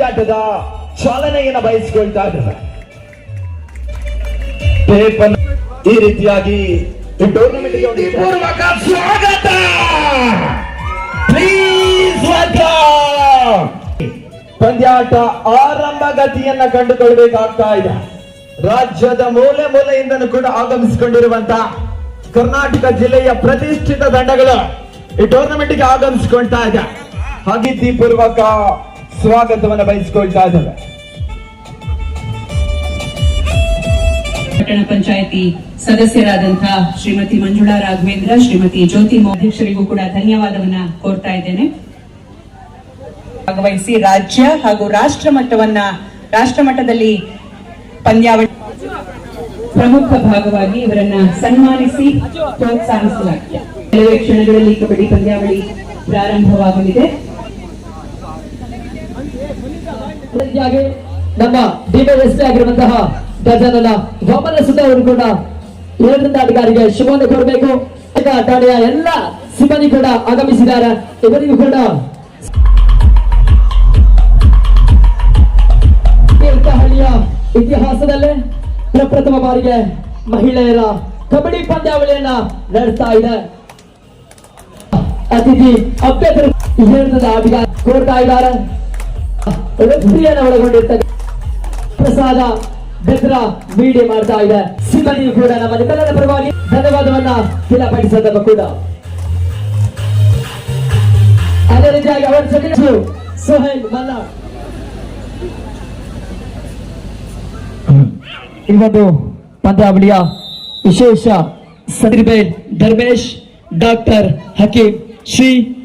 ಪಂದ್ಯಾಟದ ಚಾಲನೆಯನ್ನ ಬಯಸಿಕೊಳ್ತಾ ಇದ್ದಾರೆ. ಈ ರೀತಿಯಾಗಿ ಈ ಟೂರ್ನಮೆಂಟ್ಗೆ ಒಂದು ಪೂರ್ವಕ ಸ್ವಾಗತ! Welcome. ಪಂದ್ಯಾಟ ಆರಂಭ ಗತಿಯನ್ನ ಕಂಡುಕೊಳ್ಬೇಕಾಗ್ತಾ ಇದೆ. ರಾಜ್ಯದ ಮೂಲೆ ಮೂಲೆಯಿಂದಲೂ ಕೂಡ ಆಗಮಿಸಿಕೊಂಡಿರುವಂತ ಕರ್ನಾಟಕ ಜಿಲ್ಲೆಯ ಪ್ರತಿಷ್ಠಿತ ತಂಡಗಳು ಈ ಟೂರ್ನಮೆಂಟ್ಗೆ ಆಗಮಿಸಿಕೊಳ್ತಾ ಇದೆ. ಅಗಿತಿ ಪೂರ್ವಕ ಸ್ವಾಗತವನ್ನ ಬಯಸಿಕೊಳ್ತಾ ಇದ್ದಾರೆ ಪಟ್ಟಣ ಪಂಚಾಯಿತಿ ಸದಸ್ಯರಾದಂತಹ ಶ್ರೀಮತಿ ಮಂಜುಳಾ ರಾಘವೇಂದ್ರ, ಶ್ರೀಮತಿ ಜ್ಯೋತಿ ಅಧ್ಯಕ್ಷರಿಗೂ ಕೂಡ ಧನ್ಯವಾದವನ್ನ ಕೋರ್ತಾ ಇದ್ದೇನೆ. ಭಾಗವಹಿಸಿ ರಾಜ್ಯ ಹಾಗೂ ರಾಷ್ಟ್ರ ಮಟ್ಟವನ್ನ, ರಾಷ್ಟ್ರ ಮಟ್ಟದಲ್ಲಿ ಪಂದ್ಯಾವಳಿ ಪ್ರಮುಖ ಭಾಗವಾಗಿ ಇವರನ್ನ ಸನ್ಮಾನಿಸಿ ಪ್ರೋತ್ಸಾಹಿಸಲಾಗಿದೆ. ಕೆಲವೇ ಕ್ಷಣಗಳಲ್ಲಿ ಕಬಡ್ಡಿ ಪಂದ್ಯಾವಳಿ ಪ್ರಾರಂಭವಾಗಲಿದೆ ಹಾಗೆ ನಮ್ಮ ಡಿವೈಎಸ್ಪಿ ಆಗಿರುವಂತಹ ಗಜಾನನ ವಾಮನ ಸುತ ಅವರು ಕೂಡ ಎರಡರಿಂದ ಅಧಿಕಾರಿಗೆ ಶುಭವನ್ನು ಕೊಡಬೇಕು ಈಗ ಠಾಣೆಯ ಎಲ್ಲ ಸಿಬ್ಬಂದಿ ಕೂಡ ಆಗಮಿಸಿದ್ದಾರೆ. ಇವರಿಗೂ ಕೂಡ ತೀರ್ಥಹಳ್ಳಿಯ ಇತಿಹಾಸದಲ್ಲೇ ಪ್ರಪ್ರಥಮ ಬಾರಿಗೆ ಮಹಿಳೆಯರ ಕಬಡ್ಡಿ ಪಂದ್ಯಾವಳಿಯನ್ನ ನಡೆಸ್ತಾ ಇದೆ. ಅತಿಥಿ ಅಭ್ಯರ್ಥಿ ಕೋರ್ತಾ ಇದ್ದಾರೆ. ರೆಫ್ರಿಯನ್ನು ಒಳಗೊಂಡಿರ್ತಕ್ಕ ಪ್ರಸಾದ ಬೆದ್ರ ಮೀಡಿಯಾ ಮಾಡ್ತಾ ಇದೆ. ಸಿಬ್ಬಂದಿಯು ಕೂಡ ನಮ್ಮ ಕನ್ನಡ ಪರವಾಗಿ ಧನ್ಯವಾದವನ್ನ ತಿಳಿಪಡಿಸಿದ ಕೂಡ ಅದೇ ರೀತಿಯಾಗಿ ಅವರ ಜೊತೆ ಸೋಹೆಲ್ ಮಲ್ನಾಡ್ ಇವತ್ತು ಪಂದ್ಯಾವಳಿಯ ವಿಶೇಷ ಸದಿರ್ಬೇಲ್ ಧರ್ಮೇಶ್ ಡಾಕ್ಟರ್ ಹಕೀಂ ಶ್ರೀ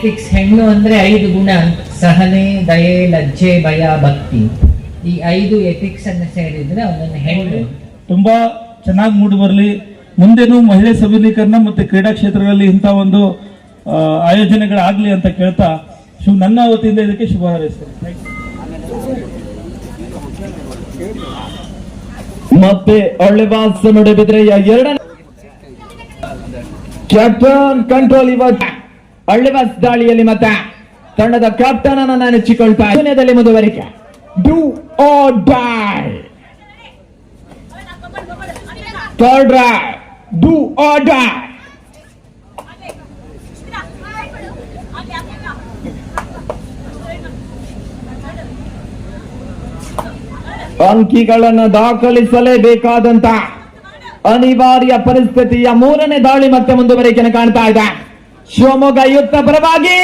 ಎಥಿಕ್ಸ್ ಹೆಣ್ಣು ಅಂದ್ರೆ ಐದು ಗುಣ. ಸಹನೆ ದಯೆ ಲಜ್ಜೆ ಭಯ ಭಕ್ತಿ. ಈ ಐದು ಎಥಿಕ್ಸ್ ಅನ್ನು ಸೇರಿದ್ರೆ ಅವನನ್ನು ಹೆಣ್ಣು. ತುಂಬಾ ಚೆನ್ನಾಗಿ ಮೂಡಿ ಬರಲಿ. ಮುಂದೇನು ಮಹಿಳೆ ಸಬಲೀಕರಣ ಮತ್ತೆ ಕ್ರೀಡಾ ಕ್ಷೇತ್ರಗಳಲ್ಲಿ ಇಂಥ ಒಂದು ಆಯೋಜನೆಗಳಾಗಲಿ ಆಯೋಜನೆಗಳಾಗ್ಲಿ ಅಂತ ಕೇಳ್ತಾ ಶುಭ ನನ್ನ ವತಿಯಿಂದ ಇದಕ್ಕೆ ಶುಭ ಹಾರೈಸ್ತೇನೆ. ಮತ್ತೆ ಒಳ್ಳೆ ಬಾಸ್ ನೋಡಿದ್ರೆ ಎರಡನೇ ಕ್ಯಾಪ್ಟನ್ ಕಂಟ್ರೋಲ್ ಇವತ್ತು ಒಳ್ಳೆ ಬಾಸ್ ದಾಳಿಯಲ್ಲಿ ಮತ್ತೆ ತಂಡದ ಕ್ಯಾಪ್ಟನ್ ಅನ್ನು ನಾನು ಶೂನ್ಯದಲ್ಲಿ ಮುಂದುವರಿಕೆ. Do or die third do or die ಅಂಕಿಗಳನ್ನು ದಾಖಲಿಸಲೇಬೇಕಾದಂತ ಅನಿವಾರ್ಯ ಪರಿಸ್ಥಿತಿಯ ಮೂರನೇ ದಾಳಿ ಮತ್ತೆ ಮುಂದುವರಿಕೆಯನ್ನು ಕಾಣ್ತಾ ಇದೆ. ಶಿವಮೊಗ್ಗ ಯುಕ್ತ ಪರವಾಗಿ.